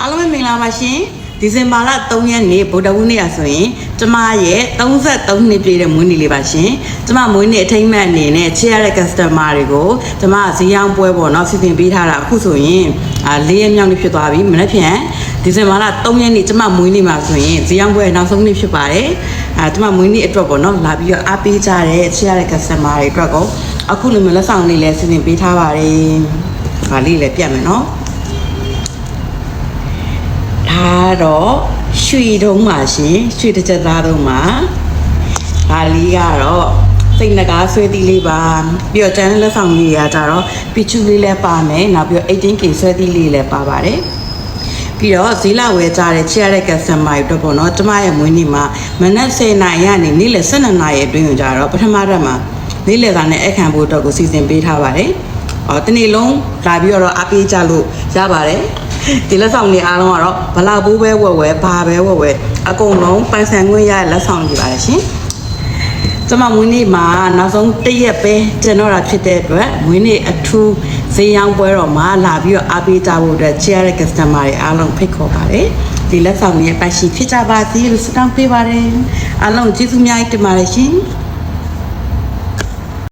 အားလုံးပဲမင်္ဂလာပါရှင်ဒီဇင်ဘာလ3ရက်နေ့ဗုဒ္ဓဝင်းနေ့ရဆိုရင်ကျမရဲ့33နှစ်ပြည့်တဲ့မွေးနေ့လေးပါရှင်ကျမမွေးနေ့အထိမ်းအမှတ်အနေနဲ့ချစ်ရတဲ့ customer တွေကိုကျမဈေးရောင်းပွဲပေါ့နော်စီစဉ်ပေးထားတာအခုဆိုရင်အာ၄ရက်မြောက်နေ့ဖြစ်သွားပြီမနေ့ဖြန်ဒီဇင်ဘာလ3ရက်နေ့ကျမမွေးနေ့မှာဆိုရင်ဈေးရောင်းပွဲနောက်ဆုံးနေ့ဖြစ်ပါတယ်အာကျမမွေးနေ့အတွက်ပေါ့နော်လာပြီးတော့အားပေးကြတဲ့ချစ်ရတဲ့ customer တွေအတွက်ကိုအခုလိုမျိုးလက်ဆောင်လေးလည်းစီစဉ်ပေးထားပါတယ်ဒါလေးလည်းပြတ်မယ်နော် ဒါတော့ရွှေတုံးပါရှင်ရွှေတစ်ချက်သားတုံးပါဒါလေးကတော့စိတ်နကားဆွဲသီးလေးပါပြီးတော့ကျန်တဲ့လက်ဆောင်လေးတွေကကြတော့ပီချူလေးလည်းပါမယ်နောက်ပြီးတော့ 18K ဆွဲသီးလေးလည်းပါပါတယ်ပြီးတော့ဈေးလာဝယ်ကြတဲ့ချရတဲ့ customer တွေအတွက်ပေါ့နော်ကျမရဲ့မွေးနေ့မှာမနက်10:00နာရီကနေနေ့လယ်12:00နာရီအတွင်းကိုကြတော့ပထမရက်မှာနေ့လယ်သားနဲ့အခမ်းဖို့အတွက်ကိုစီစဉ်ပေးထားပါတယ်။အော်တနေ့လုံးလာပြီးတော့အားပေးကြလို့ရပါတယ်။ ဒီလက်ဆောင်တွေအားလုံးကတော့ဘလောက်ဘူးပဲဝယ်ဝယ်ဘာပဲဝယ်ဝယ်အကုန်လုံးပိုင်ဆိုင်ခွင့်ရတဲ့လက်ဆောင်တွေပါတယ်ရှင်။ကျမမွေးနေ့မှာနောက်ဆုံးတစ်ရက်ပဲကျန်တော့တာဖြစ်တဲ့အတွက်မွေးနေ့အထူးဈေးရောင်းပွဲတော်မှာလာပြီးတော့အားပေးကြဖို့အတွက်ချရတဲ့ customer တွေအားလုံးဖိတ်ခေါ်ပါတယ်။ဒီလက်ဆောင်တွေပိုင်ရှိဖြစ်ကြပါစေလို့ဆုတောင်းပေးပါတယ်။အားလုံးကျေးဇူးများတင်ပါတယ်ရှင်။